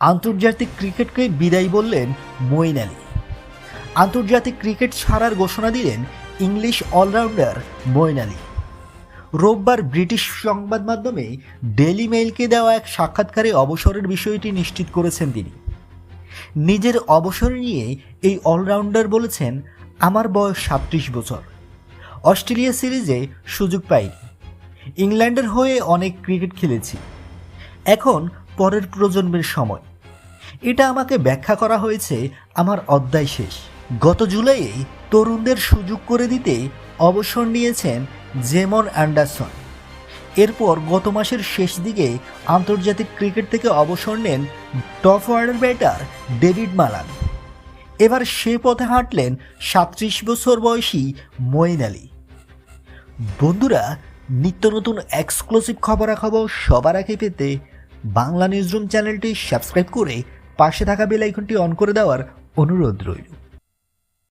আন্তর্জাতিক ক্রিকেটকে বিদায় বললেন মঈন আলী। আন্তর্জাতিক ক্রিকেট ছাড়ার ঘোষণা দিলেন ইংলিশ অলরাউন্ডার মঈন আলী। রোববার ব্রিটিশ সংবাদ মাধ্যমে ডেলি মেইলকে দেওয়া এক সাক্ষাৎকারে অবসরের বিষয়টি নিশ্চিত করেছেন তিনি। নিজের অবসর নিয়ে এই অলরাউন্ডার বলেছেন, আমার বয়স সাতত্রিশ বছর। অস্ট্রেলিয়া সিরিজে সুযোগ পাইনি। ইংল্যান্ডের হয়ে অনেক ক্রিকেট খেলেছি। এখন পরের প্রজন্মের সময়। এটা আমাকে ব্যাখ্যা করা হয়েছে আমার অধ্যায় শেষ। গত জুলাইয়ে তরুণদের সুযোগ করে দিতে অবসর নিয়েছেন জেমন অ্যান্ডারসন। এরপর গত মাসের শেষ দিকে আন্তর্জাতিক ক্রিকেট থেকে অবসর নেন top order batter David Malan. এবার সে পথে হাঁটলেন সাতত্রিশ বছর বয়সী মঈন আলী। বন্ধুরা, নিত্য নতুন এক্সক্লুসিভ খবরাখবর সবার আগে পেতে বাংলা নিউজরুম চ্যানেলটি সাবস্ক্রাইব করে পাশে থাকা বেল আইকনটি অন করে দেওয়ার অনুরোধ রইল।